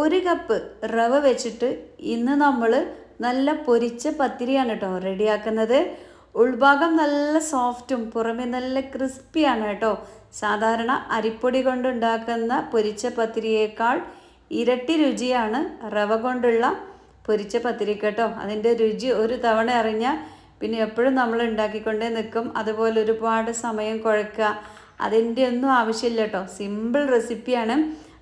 ഒരു കപ്പ് റവ വെച്ചിട്ട് ഇന്ന് നമ്മൾ നല്ല പൊരിച്ച പത്തിരിയാണ് കേട്ടോ റെഡിയാക്കുന്നത്. ഉൾഭാഗം നല്ല സോഫ്റ്റും പുറമെ നല്ല ക്രിസ്പിയാണ് കേട്ടോ സാധാരണ അരിപ്പൊടി കൊണ്ടുണ്ടാക്കുന്ന പൊരിച്ച പത്തിരിയേക്കാൾ ഇരട്ടി രുചിയാണ് റവ കൊണ്ടുള്ള പൊരിച്ച പത്തിരി കേട്ടോ. അതിന്റെ രുചി ഒരു തവണ അറിഞ്ഞാൽ പിന്നെ എപ്പോഴും നമ്മൾ ഉണ്ടാക്കിക്കൊണ്ടേ നിൽക്കും അതുപോലെ ഒരുപാട് സമയം കുഴക്കുക. അതിന്റെ ഒന്നും ആവശ്യമില്ല കേട്ടോ സിമ്പിൾ റെസിപ്പിയാണ്.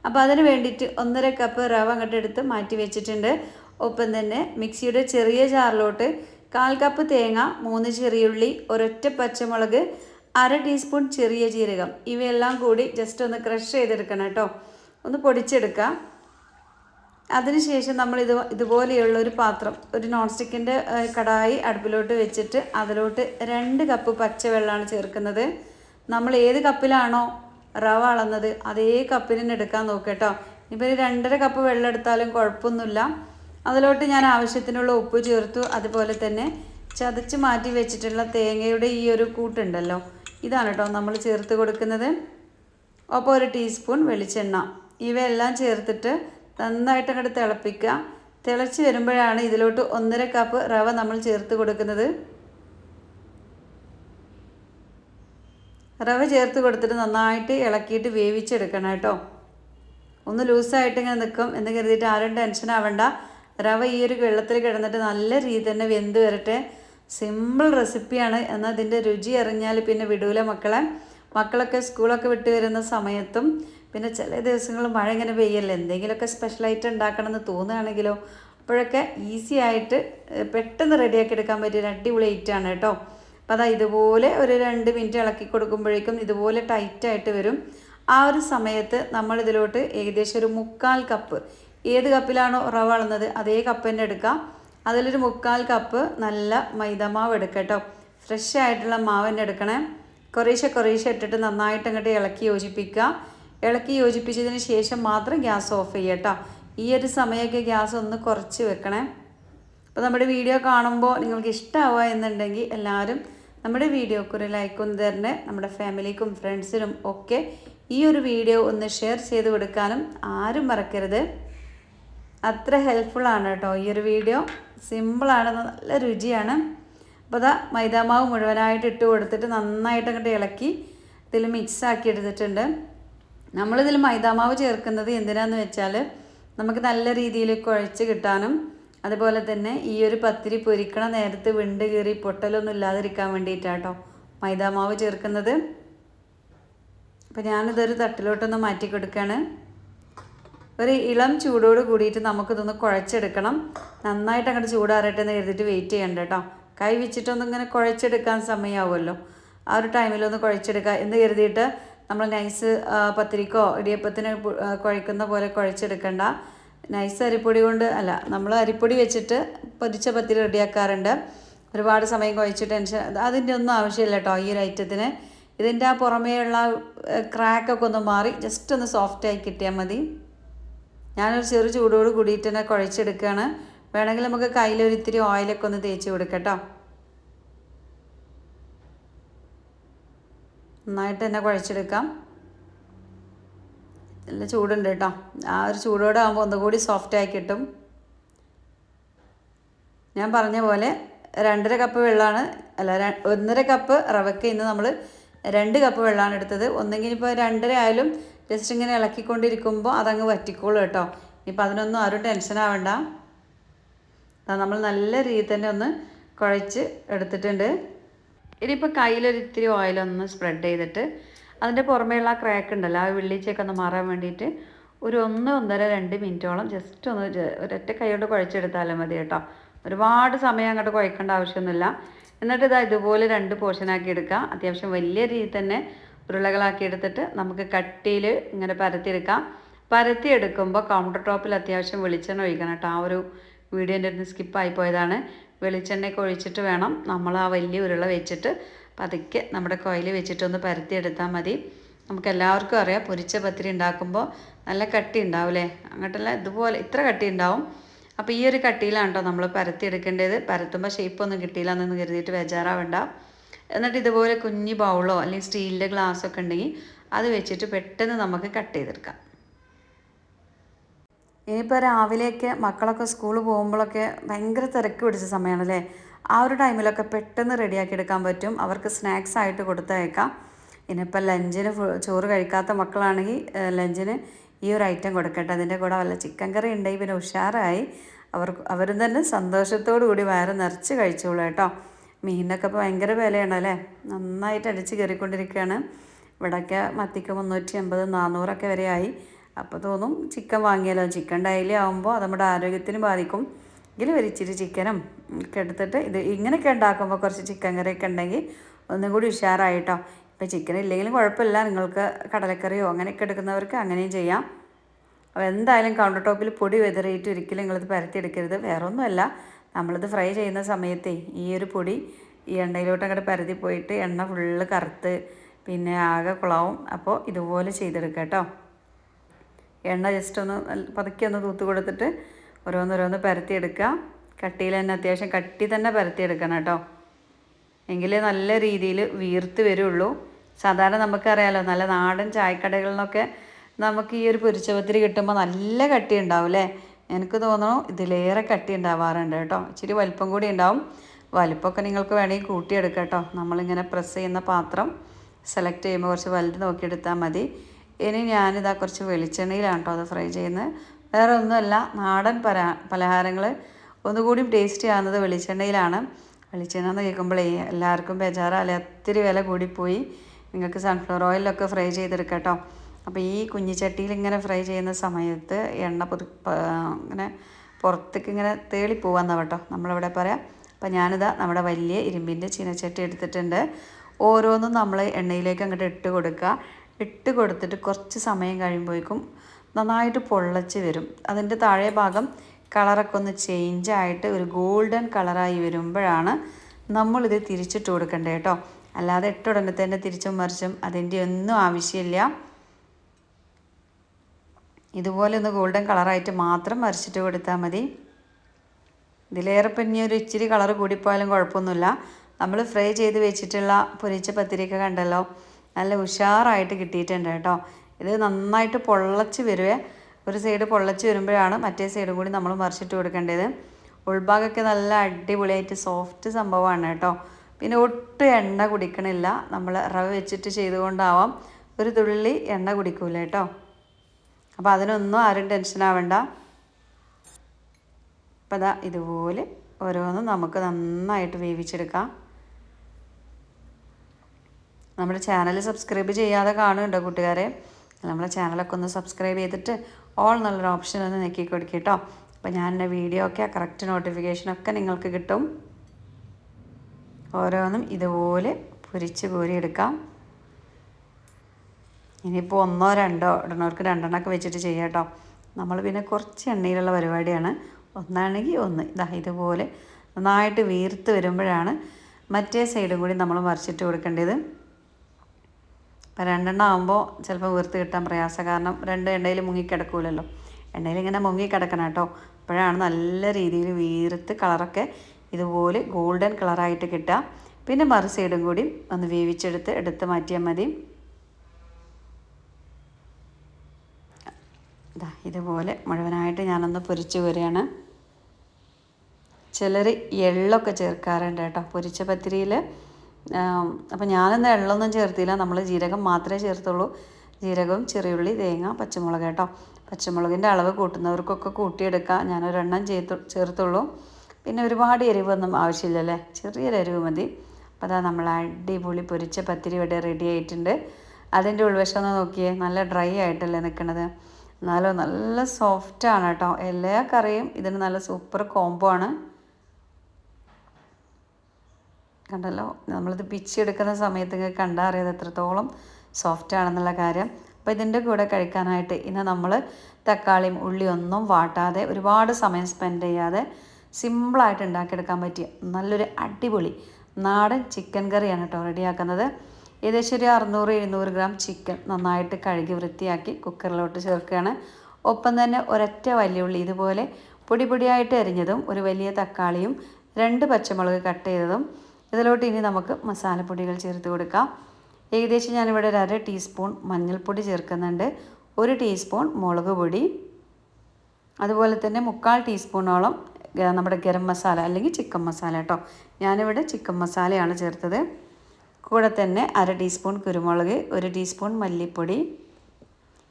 അപ്പോൾ അതിന് വേണ്ടിയിട്ട് ഒന്നര കപ്പ് റവ അങ്ങോട്ട് എടുത്ത് മാറ്റി വെച്ചിട്ടുണ്ട്. ഒപ്പം തന്നെ മിക്സിയുടെ ചെറിയ ജാറിലോട്ട് കാൽ കപ്പ് തേങ്ങ മൂന്ന് ചെറിയുള്ളി ഒരൊറ്റ പച്ചമുളക് അര ടീസ്പൂൺ ചെറിയ ജീരകം. ഇവയെല്ലാം കൂടി ജസ്റ്റ് ഒന്ന് ക്രഷ് ചെയ്തെടുക്കണം കേട്ടോ. ഒന്ന് പൊടിച്ചെടുക്കുക. അതിനുശേഷം നമ്മൾ ഇത് ഇതുപോലെയുള്ള ഒരു പാത്രം ഒരു നോൺ സ്റ്റിക്കിന്റെ കടായി അടുപ്പിലോട്ട് വെച്ചിട്ട് അതിലോട്ട് രണ്ട് കപ്പ് പച്ചവെള്ളമാണ് ചേർക്കുന്നത്. നമ്മൾ ഏത് കപ്പിലാണോ റവ അളന്നത് അതേ കപ്പിന് തന്നെ എടുക്കാൻ നോക്കട്ടോ ഇപ്പൊ ഒരു രണ്ടര കപ്പ് വെള്ളം എടുത്താലും കുഴപ്പമൊന്നുമില്ല. അതിലോട്ട് ഞാൻ ആവശ്യത്തിനുള്ള ഉപ്പ് ചേർത്തു. അതുപോലെ തന്നെ ചതച്ച് മാറ്റി വെച്ചിട്ടുള്ള തേങ്ങയുടെ ഈ ഒരു കൂട്ടുണ്ടല്ലോ. ഇതാണ് കേട്ടോ നമ്മൾ ചേർത്ത് കൊടുക്കുന്നത്. ഒപ്പം ഒരു ടീസ്പൂൺ വെളിച്ചെണ്ണ. ഇവയെല്ലാം ചേർത്തിട്ട് നന്നായിട്ട് അങ്ങോട്ട് തിളപ്പിക്കുക. തിളച്ച് വരുമ്പോഴാണ് ഇതിലോട്ട് ഒന്നര കപ്പ് റവ നമ്മൾ ചേർത്ത് കൊടുക്കുന്നത്. റവ ചേർത്ത് കൊടുത്തിട്ട് നന്നായിട്ട് ഇളക്കിയിട്ട് വേവിച്ചെടുക്കണം കേട്ടോ. ഒന്ന് ലൂസായിട്ട് ഇങ്ങനെ നിൽക്കും എന്ന് കരുതിയിട്ട് ആരും ടെൻഷൻ ആവണ്ട. റവ ഈ ഒരു വെള്ളത്തിൽ കിടന്നിട്ട് നല്ല രീതി തന്നെ വെന്ത് വരട്ടെ. സിമ്പിൾ റെസിപ്പിയാണ് എന്നാൽ അതിന്റെ രുചി അറിഞ്ഞാൽ പിന്നെ വിടൂല മക്കളെ. മക്കളൊക്കെ സ്കൂളൊക്കെ വിട്ട് വരുന്ന സമയത്തും പിന്നെ ചില ദിവസങ്ങൾ മഴ ഇങ്ങനെ പെയ്യല്ലേ? എന്തെങ്കിലുമൊക്കെ സ്പെഷ്യലായിട്ട് ഉണ്ടാക്കണമെന്ന് തോന്നുകയാണെങ്കിലോ? അപ്പോഴൊക്കെ ഈസി ആയിട്ട് പെട്ടെന്ന് റെഡിയാക്കി എടുക്കാൻ പറ്റിയ ഒരു അടിപൊളി ഐറ്റാണ് കേട്ടോ. അപ്പോൾ അതാ ഇതുപോലെ ഒരു രണ്ട് മിനിറ്റ് ഇളക്കി കൊടുക്കുമ്പോഴേക്കും ഇതുപോലെ ടൈറ്റായിട്ട് വരും. ആ ഒരു സമയത്ത് നമ്മൾ ഇതിലോട്ട് ഏകദേശം ഒരു മുക്കാൽ കപ്പ് ഏത് കപ്പിലാണോ റവ അളന്നത് അതേ കപ്പ് തന്നെ എടുക്കാം. അതിലൊരു മുക്കാൽ കപ്പ് നല്ല മൈദമാവ് എടുക്കുക കേട്ടോ. ഫ്രഷ് ആയിട്ടുള്ള മാവ് തന്നെ എടുക്കണേ. കുറേശ്ശെ കുറേശ്ശെ ഇട്ടിട്ട് നന്നായിട്ട് അങ്ങോട്ട് ഇളക്കി യോജിപ്പിക്കുക. ഇളക്കി യോജിപ്പിച്ചതിന് ശേഷം മാത്രം ഗ്യാസ് ഓഫ് ചെയ്യുക കേട്ടോ. ഈ ഒരു സമയമൊക്കെ ഗ്യാസ് ഒന്ന് കുറച്ച് വെക്കണേ. അപ്പോൾ നമ്മുടെ വീഡിയോ കാണുമ്പോൾ നിങ്ങൾക്ക് ഇഷ്ടമാവുക എന്നുണ്ടെങ്കിൽ എല്ലാവരും നമ്മുടെ വീഡിയോക്ക് ഒരു ഒന്ന് തരണേ. നമ്മുടെ ഫാമിലിക്കും ഫ്രണ്ട്സിനും ഒക്കെ ഈ ഒരു വീഡിയോ ഒന്ന് ഷെയർ ചെയ്ത് കൊടുക്കാനും ആരും മറക്കരുത്. അത്ര ഹെൽപ്ഫുള്ളാണ് കേട്ടോ ഈ ഒരു വീഡിയോ. സിമ്പിളാണ് നല്ല രുചിയാണ്. അപ്പോൾ അതാ മൈദാമാവ് മുഴുവനായിട്ട് ഇട്ട് കൊടുത്തിട്ട് നന്നായിട്ട് അങ്ങോട്ട് ഇളക്കി ഇതിൽ മിക്സ് ആക്കി എടുത്തിട്ടുണ്ട്. നമ്മളിതിൽ മൈദാമാവ് ചേർക്കുന്നത് എന്തിനാന്ന് വെച്ചാൽ നമുക്ക് നല്ല രീതിയിൽ കുഴച്ച് കിട്ടാനും അതുപോലെ തന്നെ ഈ ഒരു പത്തിരി പൊരിക്കണ നേരത്ത് വിണ്ട് കീറി പൊട്ടലൊന്നും ഇല്ലാതിരിക്കാൻ വേണ്ടിയിട്ടാട്ടോ മൈദാമാവ് ചേർക്കുന്നത്. അപ്പോൾ ഞാനിതൊരു തട്ടിലോട്ടൊന്ന് മാറ്റി കൊടുക്കുകയാണ് ഒരു ഇളം ചൂടോട് കൂടിയിട്ട് നമുക്കിതൊന്ന് കുഴച്ചെടുക്കണം. നന്നായിട്ട് അങ്ങോട്ട് ചൂടാറട്ടെ എന്ന് കരുതിയിട്ട് വെയിറ്റ് ചെയ്യണ്ട കേട്ടോ. കൈ വെച്ചിട്ടൊന്നും ഇങ്ങനെ കുഴച്ചെടുക്കാൻ സമയമാവുമല്ലോ ആ ഒരു ടൈമിലൊന്ന് കുഴച്ചെടുക്കുക എന്ന് കരുതിയിട്ട് നമ്മൾ നൈസ് പത്തിരിക്കോ ഇടിയപ്പത്തിന് കുഴക്കുന്ന പോലെ കുഴച്ചെടുക്കണ്ട. നൈസ് അരിപ്പൊടി കൊണ്ട് അല്ല നമ്മൾ അരിപ്പൊടി വെച്ചിട്ട് പൊരിച്ച പത്തിരി റെഡിയാക്കാറുണ്ട്. ഒരുപാട് സമയം കുഴച്ച് ടെൻഷൻ അതിന്റെ ഒന്നും ആവശ്യമില്ല കേട്ടോ ഈ ഒരു ഐറ്റത്തിന് ഇതിന്റെ ആ പുറമേയുള്ള ക്രാക്കൊക്കെ ഒന്ന് മാറി ജസ്റ്റ് ഒന്ന് സോഫ്റ്റായി കിട്ടിയാൽ മതി. ഞാനൊരു ചെറു ചൂടോട് കൂടിയിട്ട് തന്നെ കുഴച്ചെടുക്കുകയാണ് വേണമെങ്കിൽ നമുക്ക് കയ്യിലൊരു ഇത്തിരി ഓയിലൊക്കെ ഒന്ന് തേച്ച് കൊടുക്കട്ടോ നന്നായിട്ട് തന്നെ കുഴച്ചെടുക്കാം. നല്ല ചൂടുണ്ട് കേട്ടോ. ആ ഒരു ചൂടോടെ ആകുമ്പോൾ ഒന്നുകൂടി സോഫ്റ്റായി കിട്ടും. ഞാൻ പറഞ്ഞ പോലെ രണ്ടര കപ്പ് വെള്ളമാണ് അല്ല ഒന്നര കപ്പ് റവയ്ക്ക് ഇന്ന് നമ്മൾ രണ്ട് കപ്പ് വെള്ളമാണ് എടുത്തത്. ഒന്നെങ്കിൽ ഇപ്പോൾ രണ്ടര ആയാലും ജസ്റ്റ് ഇങ്ങനെ ഇളക്കിക്കൊണ്ടിരിക്കുമ്പോൾ അതങ്ങ് വറ്റിക്കോളൂ കേട്ടോ. ഇപ്പം അതിനൊന്നും ആരും ടെൻഷൻ ആവണ്ട. നമ്മൾ നല്ല രീതിയിൽ തന്നെ ഒന്ന് കുഴച്ച് എടുത്തിട്ടുണ്ട്. ഇനിയിപ്പോൾ കയ്യിലൊരിത്തിരി ഓയിലൊന്ന് സ്പ്രെഡ് ചെയ്തിട്ട് അതിന്റെ പുറമേയുള്ള ആ ക്രാക്ക് ഉണ്ടല്ലോ ആ വെള്ളിച്ചയൊക്കെ ഒന്ന് മാറാൻ വേണ്ടിയിട്ട് ഒരു ഒന്ന് ഒന്നര രണ്ട് മിനിറ്റോളം ജസ്റ്റ് ഒന്ന് ഒരൊറ്റ കൊണ്ട് കുഴച്ചെടുത്താലും മതി കേട്ടോ. ഒരുപാട് സമയം അങ്ങോട്ട് കുഴക്കേണ്ട ആവശ്യമൊന്നുമില്ല. എന്നിട്ട് ഇതാ ഇതുപോലെ രണ്ട് പോർഷനാക്കി എടുക്കുക. അത്യാവശ്യം വലിയ രീതിയിൽ തന്നെ ഉരുളകളാക്കി എടുത്തിട്ട് നമുക്ക് കട്ടിയിൽ ഇങ്ങനെ പരത്തിയെടുക്കാം. പരത്തിയെടുക്കുമ്പോൾ കൗണ്ടർ ടോപ്പിൽ അത്യാവശ്യം വെളിച്ചെണ്ണ ഒഴിക്കണം കേട്ടോ. ആ ഒരു വീഡിയോന്റെ അടുത്ത് സ്കിപ്പായി പോയതാണ്. വെളിച്ചെണ്ണയൊക്കെ ഒഴിച്ചിട്ട് വേണം നമ്മൾ ആ വലിയ ഉരുള വെച്ചിട്ട് പതുക്കെ നമ്മുടെ കോയിൽ വെച്ചിട്ടൊന്ന് പരത്തിയെടുത്താൽ മതി. നമുക്ക് എല്ലാവർക്കും അറിയാം പൊരിച്ച പത്തിരി ഉണ്ടാക്കുമ്പോൾ നല്ല കട്ടി ഉണ്ടാവും അല്ലേ അങ്ങോട്ടല്ല ഇതുപോലെ ഇത്ര കട്ടി ഉണ്ടാവും. അപ്പോൾ ഈ ഒരു കട്ടിയിലാണ് കേട്ടോ നമ്മൾ പരത്തിയെടുക്കേണ്ടത്? പരത്തുമ്പോൾ ഷേപ്പൊന്നും കിട്ടിയില്ല എന്നൊന്നും കരുതിയിട്ട് ബേജാറാവണ്ട. എന്നിട്ട് ഇതുപോലെ കുഞ്ഞു ബൗളോ അല്ലെങ്കിൽ സ്റ്റീലിന്റെ ഗ്ലാസ്സൊക്കെ ഉണ്ടെങ്കിൽ അത് വെച്ചിട്ട് പെട്ടെന്ന് നമുക്ക് കട്ട് ചെയ്തെടുക്കാം. ഇനിയിപ്പോൾ രാവിലെയൊക്കെ മക്കളൊക്കെ സ്കൂളിൽ പോകുമ്പോഴൊക്കെ ഭയങ്കര തിരക്ക് പിടിച്ച സമയമാണല്ലേ ആ ഒരു ടൈമിലൊക്കെ പെട്ടെന്ന് റെഡിയാക്കി എടുക്കാൻ പറ്റും. അവർക്ക് സ്നാക്സ് ആയിട്ട് കൊടുത്തയക്കാം. ഇനിയിപ്പോൾ ലഞ്ചിന് ചോറ് കഴിക്കാത്ത മക്കളാണെങ്കിൽ ലഞ്ചിന് ഈ ഒരു ഐറ്റം കൊടുക്കട്ടെ. അതിന്റെ കൂടെ വല്ല ചിക്കൻ കറി ഉണ്ടെങ്കിൽ പിന്നെ ഉഷാറായി. അവർ അവരും തന്നെ സന്തോഷത്തോടു കൂടി വയറ് നിറച്ച് കഴിച്ചോളൂ കേട്ടോ. മീനൊക്കെ ഇപ്പോൾ ഭയങ്കര വിലയാണ് അല്ലേ? നന്നായിട്ട് അടിച്ച് കയറിക്കൊണ്ടിരിക്കുകയാണ്. ഇവിടെയൊക്കെ മത്തിക്ക് മുന്നൂറ്റി അമ്പത് നാനൂറൊക്കെ വരെ ആയി അപ്പോൾ തോന്നും ചിക്കൻ വാങ്ങിയാലോ? ചിക്കൻ ഡയലി ആകുമ്പോൾ അത് നമ്മുടെ ആരോഗ്യത്തിന് ബാധിക്കും. എങ്കിലും ഒരു ഇച്ചിരി ചിക്കനും ഒക്കെ എടുത്തിട്ട് ഇത് ഇങ്ങനെയൊക്കെ ഉണ്ടാക്കുമ്പോൾ കുറച്ച് ചിക്കൻ കറിയൊക്കെ ഉണ്ടെങ്കിൽ ഒന്നും കൂടി ഉഷാറായിട്ടോ. ഇപ്പോൾ ചിക്കൻ ഇല്ലെങ്കിലും കുഴപ്പമില്ല. നിങ്ങൾക്ക് കടലക്കറിയോ അങ്ങനെയൊക്കെ എടുക്കുന്നവർക്ക് അങ്ങനെയും ചെയ്യാം. അപ്പോൾ എന്തായാലും കൗണ്ടർ ടോപ്പിൽ പൊടി വെതറിയിട്ട് ഒരിക്കലും നിങ്ങളിത് പരത്തിയെടുക്കരുത്. വേറെ ഒന്നുമല്ല നമ്മളിത് ഫ്രൈ ചെയ്യുന്ന സമയത്തേ ഈ ഒരു പൊടി ഈ എണ്ണയിലോട്ട് അങ്ങോട്ട് പരത്തി പോയിട്ട് എണ്ണ ഫുള്ള് കറുത്ത് പിന്നെ ആകെ കുളാവും. അപ്പോൾ ഇതുപോലെ ചെയ്തെടുക്കാം കേട്ടോ. എണ്ണ ജസ്റ്റ് ഒന്ന് പതുക്കെ ഒന്ന് തൂത്ത് കൊടുത്തിട്ട് ഓരോന്നോരോന്ന് പരത്തിയെടുക്കുക. കട്ടിയിൽ തന്നെ അത്യാവശ്യം കട്ടി തന്നെ പരത്തിയെടുക്കണം കേട്ടോ. എങ്കിലേ നല്ല രീതിയിൽ വീർത്ത് വരുള്ളൂ. സാധാരണ നമുക്കറിയാലോ നല്ല നാടൻ ചായക്കടകളിൽ നിന്നൊക്കെ നമുക്ക് ഈ ഒരു പൊരിച്ചപത്തിരി കിട്ടുമ്പോൾ നല്ല കട്ടി ഉണ്ടാവും അല്ലേ? എനിക്ക് തോന്നുന്നു ഇതിലേറെ കട്ടി ഉണ്ടാവാറുണ്ട് കേട്ടോ. ഇച്ചിരി വലിപ്പം കൂടി ഉണ്ടാവും. വലിപ്പമൊക്കെ നിങ്ങൾക്ക് വേണമെങ്കിൽ കൂട്ടിയെടുക്കാം കേട്ടോ. നമ്മളിങ്ങനെ പ്രസ് ചെയ്യുന്ന പാത്രം സെലക്ട് ചെയ്യുമ്പോൾ കുറച്ച് വലുത് നോക്കിയെടുത്താൽ മതി. ഇനി ഞാനിതാ കുറച്ച് വെളിച്ചെണ്ണയിലാണ് കേട്ടോ അത് ഫ്രൈ ചെയ്യുന്നത്. വേറെ ഒന്നുമല്ല നാടൻ പല പലഹാരങ്ങൾ ഒന്നുകൂടി ടേസ്റ്റ് ആകുന്നത് വെളിച്ചെണ്ണയിലാണ്. വെളിച്ചെണ്ണ എന്ന് കേൾക്കുമ്പോഴേ എല്ലാവർക്കും ബേജാറല്ലേ? ഒത്തിരി വില കൂടിപ്പോയി. നിങ്ങൾക്ക് സൺഫ്ലവർ ഓയിലൊക്കെ ഫ്രൈ ചെയ്തെടുക്കാം കേട്ടോ അപ്പോൾ ഈ കുഞ്ഞിച്ചട്ടിയിൽ ഇങ്ങനെ ഫ്രൈ ചെയ്യുന്ന സമയത്ത് എണ്ണ പുതു ഇങ്ങനെ പുറത്തേക്ക് ഇങ്ങനെ തേളി തേളിപ്പോവാന്നാണ് കേട്ടോ. നമ്മളിവിടെ പറയാം. അപ്പോൾ ഞാനിതാ നമ്മുടെ വലിയ ഇരുമ്പിന്റെ ചീനച്ചട്ടി എടുത്തിട്ടുണ്ട്. ഓരോന്നും നമ്മൾ എണ്ണയിലേക്ക് അങ്ങോട്ട് ഇട്ട് കൊടുക്കുക. ഇട്ട് കൊടുത്തിട്ട് കുറച്ച് സമയം കഴിയുമ്പോഴേക്കും നന്നായിട്ട് പൊള്ളച്ച് വരും. അതിന്റെ താഴെ ഭാഗം കളറൊക്കെ ഒന്ന് ചേഞ്ച് ആയിട്ട് ഒരു ഗോൾഡൻ കളറായി വരുമ്പോഴാണ് നമ്മളിത് തിരിച്ചിട്ട് കൊടുക്കേണ്ടത് കേട്ടോ അല്ലാതെ ഇട്ടുടനെ തന്നെ തിരിച്ചും മറിച്ചും അതിന്റെ ഒന്നും ആവശ്യമില്ല. ഇതുപോലെ ഒന്ന് ഗോൾഡൻ കളറായിട്ട് മാത്രം മറിച്ചിട്ട് കൊടുത്താൽ മതി. ഇതിലേറെ പിന്നെ ഒരു ഇച്ചിരി കളർ കൂടിപ്പോയാലും കുഴപ്പമൊന്നുമില്ല. നമ്മൾ ഫ്രൈ ചെയ്ത് വെച്ചിട്ടുള്ള പൊരിച്ച പത്തിരിയൊക്കെ കണ്ടല്ലോ. നല്ല ഉഷാറായിട്ട് കിട്ടിയിട്ടുണ്ട് കേട്ടോ. ഇത് നന്നായിട്ട് പൊള്ളച്ച് വരുവേ. ഒരു സൈഡ് പൊള്ളച്ച് വരുമ്പോഴാണ് മറ്റേ സൈഡും കൂടി നമ്മൾ മറിച്ചിട്ട് കൊടുക്കേണ്ടത്. ഉൾഭാഗമൊക്കെ നല്ല അടിപൊളിയായിട്ട് സോഫ്റ്റ് സംഭവമാണ് കേട്ടോ. പിന്നെ ഒട്ടും എണ്ണ കുടിക്കണില്ല. നമ്മൾ റവ വെച്ചിട്ട് ചെയ്തുകൊണ്ടാവാം. ഒരു തുള്ളി എണ്ണ കുടിക്കൂല കേട്ടോ. അപ്പോൾ അതിനൊന്നും ആരും ടെൻഷൻ ആവണ്ട. അപ്പോൾ അതാ ഇതുപോലെ ഓരോന്നും നമുക്ക് നന്നായിട്ട് വേവിച്ചെടുക്കാം. നമ്മുടെ ചാനൽ സബ്സ്ക്രൈബ് ചെയ്യാതെ കാണുന്നുണ്ടോ കൂട്ടുകാരെ? നമ്മളെ ചാനലൊക്കെ ഒന്ന് സബ്സ്ക്രൈബ് ചെയ്തിട്ട് ഓൾ എന്നുള്ളൊരു ഓപ്ഷൻ ഒന്ന് നെക്കി കൊടുക്കുക കേട്ടോ. അപ്പോൾ ഞാൻ എന്റെ വീഡിയോ ഒക്കെ കറക്റ്റ് നോട്ടിഫിക്കേഷനൊക്കെ നിങ്ങൾക്ക് കിട്ടും. ഓരോന്നും ഇതുപോലെ പൊരിച്ച് കോരിയെടുക്കാം ഇനിയിപ്പോൾ ഒന്നോ രണ്ടോ ഇടണവർക്ക് രണ്ടെണ്ണമൊക്കെ വെച്ചിട്ട് ചെയ്യാം കേട്ടോ. നമ്മൾ പിന്നെ കുറച്ച് എണ്ണയിലുള്ള പരിപാടിയാണ്. ഒന്നാണെങ്കിൽ ഒന്ന് ഇതാ ഇതുപോലെ നന്നായിട്ട് വീർത്ത് വരുമ്പോഴാണ് മറ്റേ സൈഡും കൂടി നമ്മൾ മറിച്ചിട്ട് കൊടുക്കേണ്ടത്. അപ്പോൾ രണ്ടെണ്ണം ആകുമ്പോൾ ചിലപ്പോൾ വീർത്ത് കിട്ടാൻ പ്രയാസം. കാരണം രണ്ട് എണ്ണയിൽ മുങ്ങിക്കിടക്കൂലല്ലോ എണ്ണയിൽ ഇങ്ങനെ മുങ്ങിക്കിടക്കണം കേട്ടോ. അപ്പോഴാണ് നല്ല രീതിയിൽ വീർത്ത് കളറൊക്കെ ഇതുപോലെ ഗോൾഡൻ കളറായിട്ട് കിട്ടുക. പിന്നെ മറു സൈഡും കൂടി ഒന്ന് വേവിച്ചെടുത്ത് എടുത്ത് മാറ്റിയാൽ മതി. ഇതാ ഇതുപോലെ മുഴുവനായിട്ട് ഞാനൊന്ന് പൊരിച്ച് വരികയാണ്. ചിലർ എള്ളൊക്കെ ചേർക്കാറുണ്ട് കേട്ടോ. പൊരിച്ച പത്തിരിയിൽ അപ്പോൾ ഞാനിന്ന് എള്ളൊന്നും ചേർത്തില്ല. നമ്മൾ ജീരകം മാത്രമേ ചേർത്തുള്ളൂ. ജീരകവും ചെറിയുള്ളി തേങ്ങ പച്ചമുളക് കേട്ടോ. പച്ചമുളകിന്റെ അളവ് കൂട്ടുന്നവർക്കൊക്കെ കൂട്ടിയെടുക്കാം. ഞാനൊരെണ്ണം ചേർത്തു ചേർത്തുള്ളൂ. പിന്നെ ഒരുപാട് എരിവൊന്നും ആവശ്യമില്ലല്ലേ? ചെറിയൊരു എരിവ് മതി. അപ്പോൾ അതാ നമ്മൾ അടിപൊളി പൊരിച്ച പത്തിരി ഇവിടെ റെഡി ആയിട്ടുണ്ട്. അതിന്റെ ഉൾവശം ഒന്ന് നോക്കിയേ. നല്ല ഡ്രൈ ആയിട്ടല്ലേ നിൽക്കുന്നത് എന്നാലും നല്ല സോഫ്റ്റാണ് കേട്ടോ. എല്ലാ കറിയും ഇതിന് നല്ല സൂപ്പർ കോംബോ ആണ്. കണ്ടല്ലോ? നമ്മളിത് പിച്ചെടുക്കുന്ന സമയത്ത് കണ്ടാൽ അറിയാതെ എത്രത്തോളം സോഫ്റ്റ് ആണെന്നുള്ള കാര്യം. അപ്പോൾ ഇതിന്റെ കൂടെ കഴിക്കാനായിട്ട് ഇന്ന് നമ്മൾ തക്കാളിയും ഉള്ളിയും ഒന്നും വാട്ടാതെ ഒരുപാട് സമയം സ്പെൻഡ് ചെയ്യാതെ സിമ്പിളായിട്ട് ഉണ്ടാക്കിയെടുക്കാൻ പറ്റിയ നല്ലൊരു അടിപൊളി നാടൻ ചിക്കൻ കറിയാണ് കേട്ടോ റെഡിയാക്കുന്നത്. ഏകദേശം ഒരു അറുന്നൂറ് എഴുന്നൂറ് ഗ്രാം ചിക്കൻ നന്നായിട്ട് കഴുകി വൃത്തിയാക്കി കുക്കറിലോട്ട് ചേർക്കുകയാണ്. ഒപ്പം തന്നെ ഒരൊറ്റ വലിയുള്ളി ഇതുപോലെ പൊടി പൊടിയായിട്ട് അരിഞ്ഞതും ഒരു വലിയ തക്കാളിയും രണ്ട് പച്ചമുളക് കട്ട് ചെയ്തതും ഇതിലോട്ട് ഇനി നമുക്ക് മസാലപ്പൊടികൾ ചേർത്ത് കൊടുക്കാം. ഏകദേശം ഞാനിവിടെ ഒരു അര ടീസ്പൂൺ മഞ്ഞൾപ്പൊടി ചേർക്കുന്നുണ്ട്. ഒരു ടീസ്പൂൺ മുളക് പൊടി. അതുപോലെ തന്നെ മുക്കാൽ ടീസ്പൂണോളം നമ്മുടെ ഗരം മസാല അല്ലെങ്കിൽ ചിക്കൻ മസാല കേട്ടോ. ഞാനിവിടെ ചിക്കൻ മസാലയാണ് ചേർത്തത്. കൂടെ തന്നെ അര ടീസ്പൂൺ കുരുമുളക് ഒരു ടീസ്പൂൺ മല്ലിപ്പൊടി.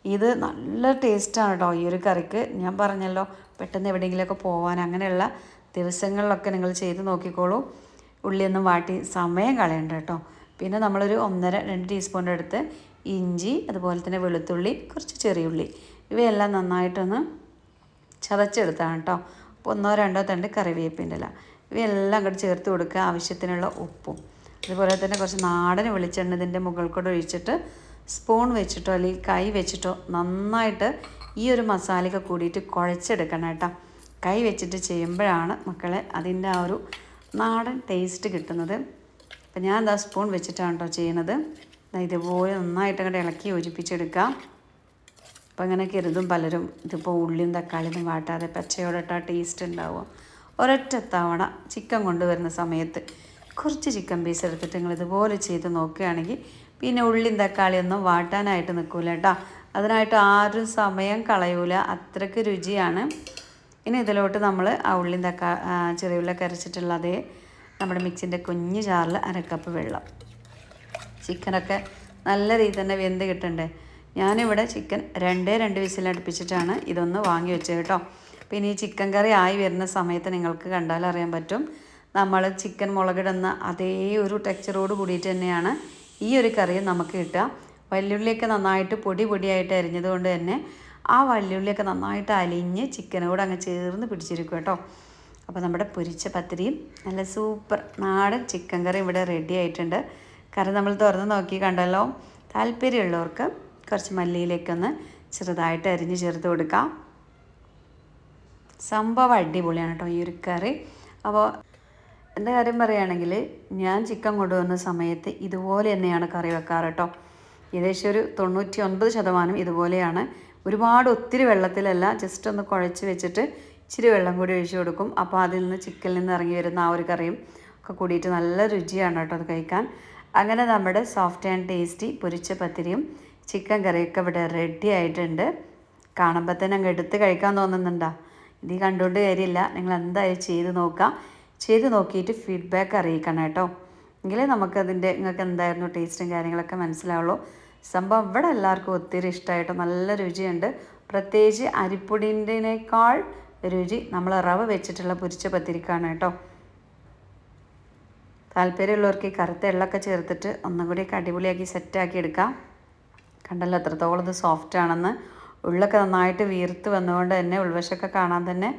ഇത് നല്ല ടേസ്റ്റാണ് കേട്ടോ ഈ ഒരു കറിക്ക്. ഞാൻ പറഞ്ഞല്ലോ പെട്ടെന്ന് എവിടെയെങ്കിലുമൊക്കെ പോകാൻ അങ്ങനെയുള്ള ദിവസങ്ങളിലൊക്കെ നിങ്ങൾ ചെയ്ത് നോക്കിക്കോളൂ. ഉള്ളിയൊന്നും വാട്ടി സമയം കളയണ്ട കേട്ടോ. പിന്നെ നമ്മളൊരു ഒന്നര രണ്ട് ടീസ്പൂണിന്റെ എടുത്ത് ഇഞ്ചി അതുപോലെ തന്നെ വെളുത്തുള്ളി കുറച്ച് ചെറിയ ഉള്ളി. ഇവയെല്ലാം നന്നായിട്ടൊന്ന് ചതച്ചെടുത്താണ് കേട്ടോ. അപ്പോൾ ഒന്നോ രണ്ടോ തണ്ട് കറിവേപ്പിന്റെ ഇല. ഇവയെല്ലാം അങ്ങോട്ട് ചേർത്ത് കൊടുക്കുക ആവശ്യത്തിനുള്ള ഉപ്പും. അതുപോലെ തന്നെ കുറച്ച് നാടൻ വെളിച്ചെണ്ണ ഇതിന്റെ മുകളിൽ കൂടെ ഒഴിച്ചിട്ട് സ്പൂൺ വെച്ചിട്ടോ അല്ലെങ്കിൽ കൈ വെച്ചിട്ടോ നന്നായിട്ട് ഈ ഒരു മസാലയൊക്കെ കൂടിയിട്ട് കുഴച്ചെടുക്കണം കേട്ടോ. കൈ വെച്ചിട്ട് ചെയ്യുമ്പോഴാണ് മക്കളെ അതിന്റെ ആ ഒരു നാടൻ ടേസ്റ്റ് കിട്ടുന്നത്. അപ്പം ഞാൻ എന്താ സ്പൂൺ വെച്ചിട്ടാണ് കേട്ടോ ചെയ്യുന്നത്. ഇതുപോലെ നന്നായിട്ട് അങ്ങോട്ട് ഇളക്കി യോജിപ്പിച്ചെടുക്കുക അപ്പോൾ അങ്ങനെ കരുതും പലരും ഇതിപ്പോൾ ഉള്ളിയും തക്കാളിയും വാട്ടാതെ പച്ചയോടിട്ടാ ടേസ്റ്റ് ഉണ്ടാവുക ഒരൊറ്റ തവണ ചിക്കൻ കൊണ്ടുവരുന്ന സമയത്ത് കുറച്ച് ചിക്കൻ പീസ് എടുത്തിട്ട് നിങ്ങൾ ഇതുപോലെ ചെയ്ത് നോക്കുകയാണെങ്കിൽ പിന്നെ ഉള്ളിയും തക്കാളിയൊന്നും വാട്ടാനായിട്ട് നിൽക്കില്ല കേട്ടോ അതിനായിട്ട് ആരും സമയം കളയൂല. അത്രയ്ക്ക് രുചിയാണ്. ഇനി ഇതിലോട്ട് നമ്മൾ ആ ഉള്ളിയും തക്കാ ചെറിയ ഉള്ളി കരച്ചിട്ടുള്ള അതേ നമ്മുടെ മിക്സിന്റെ കുഞ്ഞ് ജാറിൽ അരക്കപ്പ് വെള്ളം. ചിക്കനൊക്കെ നല്ല രീതി തന്നെ വെന്ത് കിട്ടണ്ടേ? ഞാനിവിടെ ചിക്കൻ രണ്ടേ രണ്ട് വിസിലടുപ്പിച്ചിട്ടാണ് ഇതൊന്ന് വാങ്ങി വെച്ചത് കേട്ടോ. പിന്നെ ഈ ചിക്കൻ കറി ആയി വരുന്ന സമയത്ത് നിങ്ങൾക്ക് കണ്ടാൽ അറിയാൻ പറ്റും. നമ്മൾ ചിക്കൻ മുളകിടുന്ന അതേ ഒരു ടെക്സ്ചറോട് കൂടിയിട്ട് തന്നെയാണ് ഈ ഒരു കറിയും നമുക്ക് കിട്ടുക. വല്യുള്ളിയൊക്കെ നന്നായിട്ട് പൊടി പൊടിയായിട്ട് അരിഞ്ഞതുകൊണ്ട് തന്നെ ആ വള്ളിയുള്ളിയൊക്കെ നന്നായിട്ട് അലിഞ്ഞ് ചിക്കനോട് അങ്ങ് ചേർന്ന് പിടിച്ചിരിക്കും കേട്ടോ. അപ്പോൾ നമ്മുടെ പൊരിച്ച പത്തിരിയും നല്ല സൂപ്പർ നാടൻ ചിക്കൻ കറി ഇവിടെ റെഡി ആയിട്ടുണ്ട്. കറി നമ്മൾ തുറന്ന് നോക്കി കണ്ടല്ലോ. താല്പര്യമുള്ളവർക്ക് കുറച്ച് മല്ലിയിലേക്കൊന്ന് ചെറുതായിട്ട് അരിഞ്ഞ് ചേർത്ത് കൊടുക്കാം. സംഭവം അടിപൊളിയാണ് കേട്ടോ ഈ ഒരു കറി. അപ്പോൾ എന്റെ കാര്യം പറയുകയാണെങ്കിൽ ഞാൻ ചിക്കൻ കൊണ്ടുവന്ന സമയത്ത് ഇതുപോലെ തന്നെയാണ് കറി വെക്കാറ് കേട്ടോ. ഏകദേശം ഒരു തൊണ്ണൂറ്റി ഒൻപത് ശതമാനം ഇതുപോലെയാണ് ഒരുപാട് ഒത്തിരി വെള്ളത്തിലല്ല ജസ്റ്റ് ഒന്ന് കുഴച്ച് വെച്ചിട്ട് ഇച്ചിരി വെള്ളം കൂടി ഒഴിച്ചു കൊടുക്കും. അപ്പോൾ അതിൽ നിന്ന് ചിക്കനിൽ നിന്ന് ഇറങ്ങി വരുന്ന ആ ഒരു കറിയും ഒക്കെ കൂടിയിട്ട് നല്ല രുചിയാണ് കേട്ടോ അത് കഴിക്കാൻ. അങ്ങനെ നമ്മുടെ സോഫ്റ്റ് ആൻഡ് ടേസ്റ്റി പൊരിച്ച പത്തിരിയും ചിക്കൻ കറിയൊക്കെ ഇവിടെ റെഡി ആയിട്ടുണ്ട്. കാണുമ്പോൾ തന്നെ അങ്ങ് എടുത്ത് കഴിക്കാൻ തോന്നുന്നുണ്ടോ? ഇത് കണ്ടുകൊണ്ട് കാര്യമില്ല. നിങ്ങൾ എന്തായാലും ചെയ്ത് നോക്കാം ചെയ്ത് നോക്കിയിട്ട് ഫീഡ്ബാക്ക് അറിയിക്കണം കേട്ടോ. എങ്കിലേ നമുക്കതിന്റെ നിങ്ങൾക്ക് എന്തായിരുന്നു ടേസ്റ്റും കാര്യങ്ങളൊക്കെ മനസ്സിലാവുള്ളൂ. സംഭവം ഇവിടെ എല്ലാവർക്കും ഒത്തിരി ഇഷ്ടമായിട്ട് നല്ല രുചിയുണ്ട്. പ്രത്യേകിച്ച് അരിപ്പൊടിന്റെനേക്കാൾ രുചി നമ്മൾ റവ വെച്ചിട്ടുള്ള പൊരിച്ച പത്തിരിക്കാണ് കേട്ടോ. താല്പര്യമുള്ളവർക്ക് ഈ കറുത്ത എള്ളൊക്കെ ചേർത്തിട്ട് ഒന്നും ഒക്കെ അടിപൊളിയാക്കി സെറ്റാക്കി എടുക്കാം. കണ്ടല്ലോ എത്രത്തോളം ഇത് സോഫ്റ്റ് ആണെന്ന്. ഉള്ളൊക്കെ നന്നായിട്ട് വീർത്ത് വന്നുകൊണ്ട് തന്നെ ഉൾവശമൊക്കെ കാണാൻ തന്നെ.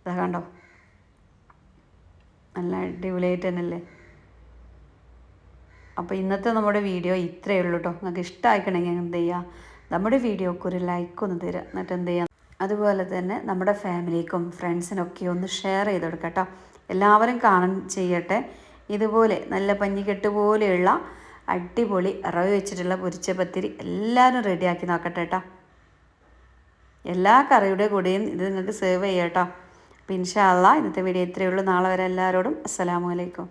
ഇതാ കണ്ടോ? നല്ല അടിപൊളിയായിട്ട് തന്നെയല്ലേ? അപ്പോൾ ഇന്നത്തെ നമ്മുടെ വീഡിയോ ഇത്രയേ ഉള്ളൂ കേട്ടോ നിങ്ങൾക്ക് ഇഷ്ടമായിക്കണമെങ്കിൽ എന്ത് ചെയ്യുക നമ്മുടെ വീഡിയോക്ക് ഒരു ലൈക്ക് ഒന്ന് തരിക എന്നിട്ട് എന്ത് ചെയ്യാം? അതുപോലെ തന്നെ നമ്മുടെ ഫാമിലിക്കും ഫ്രണ്ട്സിനൊക്കെ ഒന്ന് ഷെയർ ചെയ്ത് കൊടുക്കുക കേട്ടോ എല്ലാവരും കാണാൻ ചെയ്യട്ടെ. ഇതുപോലെ നല്ല പഞ്ഞിക്കെട്ട് പോലെയുള്ള അടിപൊളി റവ വെച്ചിട്ടുള്ള പൊരിച്ച പത്തിരി എല്ലാവരും റെഡിയാക്കി നോക്കട്ടെ കേട്ടോ എല്ലാ കറിയുടെ കൂടെയും ഇത് നിങ്ങൾക്ക് സേവ് ചെയ്യാം കേട്ടോ ഇൻഷാല്ല ഇന്നത്തെ വീഡിയോ ഇത്രയേ ഉള്ളൂ. നാളെ വരെ എല്ലാവരോടും അസ്സലാമു അലൈക്കും.